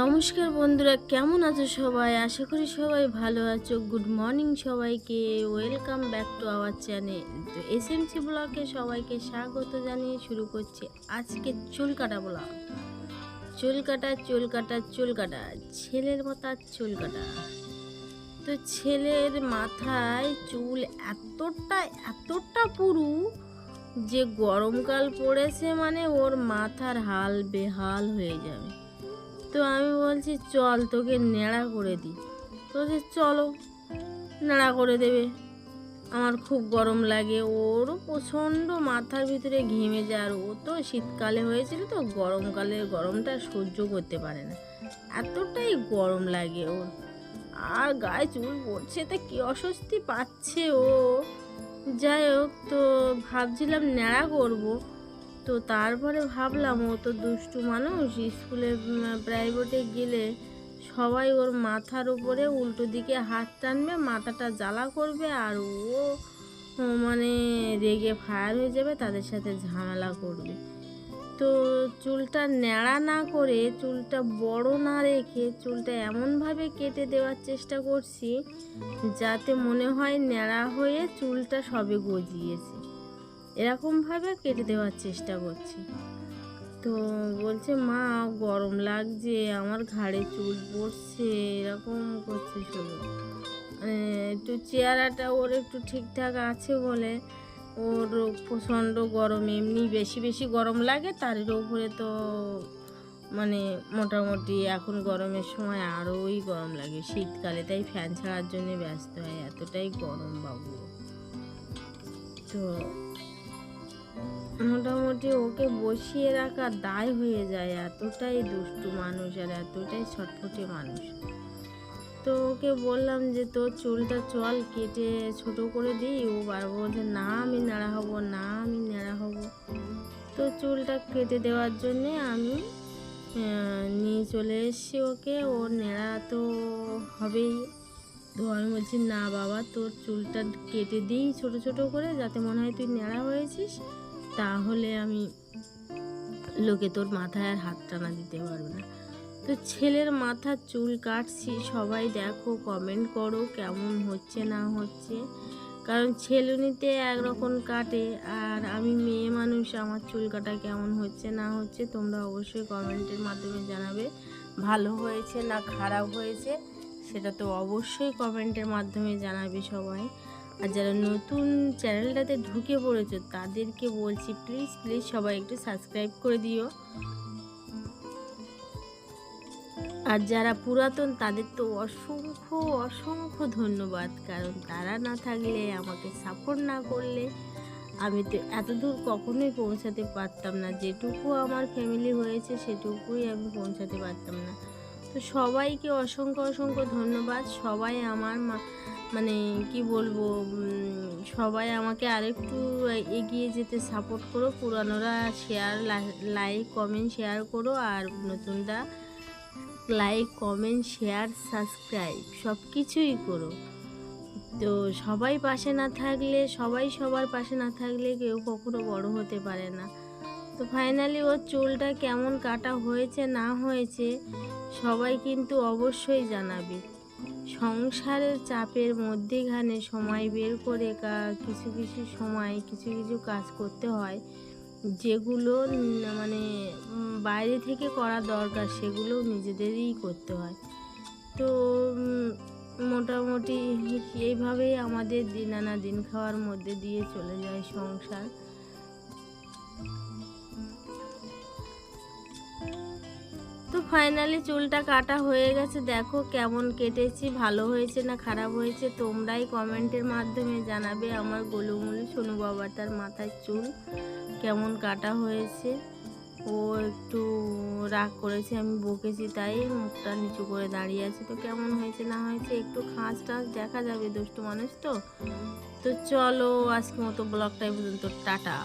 নমস্কার বন্ধুরা, কেমন আছো সবাই? আশা করি সবাই ভালো আছো। গুড মর্নিং সবাইকে। Welcome back to our channel তো এস এম সি ব্লগে সবাইকে স্বাগত জানিয়ে শুরু করছি আজকে চুল কাটা ব্লগ। চুল কাটা চুল কাটা চুল কাটা ছেলের মাথার চুল কাটা তো ছেলের মাথায় চুল এতটা এতটা পুরু যে গরমকাল পড়েছে মানে ওর মাথার হাল বেহাল হয়ে যাবে। তো আমি বলছি, চল তোকে নেড়া করে দিই। তো বলছে, চলো, নেড়া করে দেবে। আমার খুব গরম লাগে। ওরও প্রচণ্ড মাথার ভিতরে ঘেমে যায় আর ও তো শীতকালে হয়েছিল তো, গরমকালে গরমটা সহ্য করতে পারে না। এতটাই গরম লাগে ওর। আর গায়ে চুল পড়ছে, তা কি অস্বস্তি পাচ্ছে ও? যাই হোক, তো ভাবছিলাম ন্যাড়া করব। তো তারপরে ভাবলাম, ও তো দুষ্টু মানুষ, স্কুলে প্রাইভেটে গেলে সবাই ওর মাথার উপরে উল্টো দিকে হাত টানবে, মাথাটা জ্বালা করবে, আর ও মানে রেগে ফায়ার হয়ে যাবে, তাদের সাথে ঝামেলা করবে। তো চুলটা ন্যাড়া না করে চুলটা বড় না রেখে চুলটা এমনভাবে কেটে দেওয়ার চেষ্টা করছি যাতে মনে হয় ন্যাড়া হয়ে চুলটা সবে গজিয়েছে। এরকমভাবে কেটে দেওয়ার চেষ্টা করছি। তো বলছে, মা, গরম লাগছে, আমার ঘাড়ে চুল পড়ছে, এরকম করছে শুধু। একটু চেহারাটা ওর একটু ঠিকঠাক আছে বলে ওর প্রচণ্ড গরম, এমনি বেশি বেশি গরম লাগে, তার উপরে তো মানে মোটামুটি এখন গরমের সময় আরোই গরম লাগে। শীতকালে তাই ফ্যান ছাড়ার জন্য ব্যস্ত হয়, এতটাই গরম বাবু। তো মোটামুটি ওকে বসিয়ে রাখা দায় হয়ে যায়, এতটাই দুষ্টু মানুষ আর এতটাই ছটফটে মানুষ। তো ওকে বললাম যে, তোর চুলটা চল কেটে ছোট করে দিই। ও বার বলছে, না, আমি নেড়া হব, না, আমি নেড়া হব। তো চুলটা কেটে দেওয়ার জন্যে আমি নিয়ে চলে এসেছি ওকে। ও নেড়া তো হবেই। তো আমি বলছি, না বাবা, তোর চুলটা কেটে দিই ছোট ছোট করে যাতে মনে হয় তুই নেড়া হয়েছিস। তাহলে আমি লোকে তোর মাথায় আর হাত টানা দিতে পারবে না। তো ছেলের মাথার চুল কাটছি, সবাই দেখো কমেন্ট করো কেমন হচ্ছে না হচ্ছে। কারণ ছেলুনিতে একরকম কাটে, আর আমি মেয়ে মানুষ, আমার চুল কাটা কেমন হচ্ছে না হচ্ছে তোমরা অবশ্যই কমেন্টের মাধ্যমে জানাবে। ভালো হয়েছে না খারাপ হয়েছে, সেটা তো অবশ্যই কমেন্টের মাধ্যমে জানাবে সবাই। আর যারা নতুন চ্যানেলটাতে ঢুকে পড়েছো, তাদেরকে বলছি প্লিজ প্লিজ সবাই একটু সাবস্ক্রাইব করে দিও। আর যারা পুরাতন, তাদের তো অসংখ্য অসংখ্য ধন্যবাদ। কারণ তারা না থাকলে, আমাকে সাপোর্ট না করলে, আমি তো এত দূর কখনোই পৌঁছাতে পারতাম না। যেটুকু আমার ফ্যামিলি হয়েছে, সেটুকুই আমি পৌঁছাতে পারতাম না। তো সবাইকে অসংখ্য অসংখ্য ধন্যবাদ। সবাই আমার মানে কি বলব সবাই আমাকে আরেকটু এগিয়ে যেতে সাপোর্ট করো। পুরানোরা শেয়ার লাইক কমেন্ট শেয়ার করো। আর নতুনরা লাইক কমেন্ট শেয়ার সাবস্ক্রাইব সব কিছুই করো। তো সবাই পাশে না থাকলে, সবাই সবার পাশে না থাকলে কেউ কখনো বড় হতে পারে না। তো ফাইনালি ওর চুলটা কেমন কাটা হয়েছে, না হয়েছে, সবাই কিন্তু অবশ্যই জানাবে। সংসারের চাপের মধ্যেখানে সময় বের করে কিছু কিছু সময়, কিছু কিছু কাজ করতে হয়। যেগুলো মানে বাইরে থেকে করা দরকার, সেগুলো নিজেদেরই করতে হয়। তো মোটামুটি এইভাবেই আমাদের দিন আনা দিন খাওয়ার মধ্যে দিয়ে চলে যায় সংসার। ফাইনালি চুলটা কাটা হয়ে গেছে। দেখো কেমন কেটেছি, ভালো হয়েছে না খারাপ হয়েছে? তোমরাই কমেন্টের মাধ্যমে জানাবে আমার গোলুমুলু সোনু বাবা তার মাথায় চুল কেমন কাটা হয়েছে। ও একটু রাগ করেছে, আমি বকেছি তাই মুখটা নিচু করে দাঁড়িয়ে আছে। তো কেমন হয়েছে না হয়েছে একটু খাঁজ টাঁচ দেখা যাবে দুষ্টু মানুষ তো। তো চলো আজকে মতো ব্লগটাই পর্যন্ত, টাটা।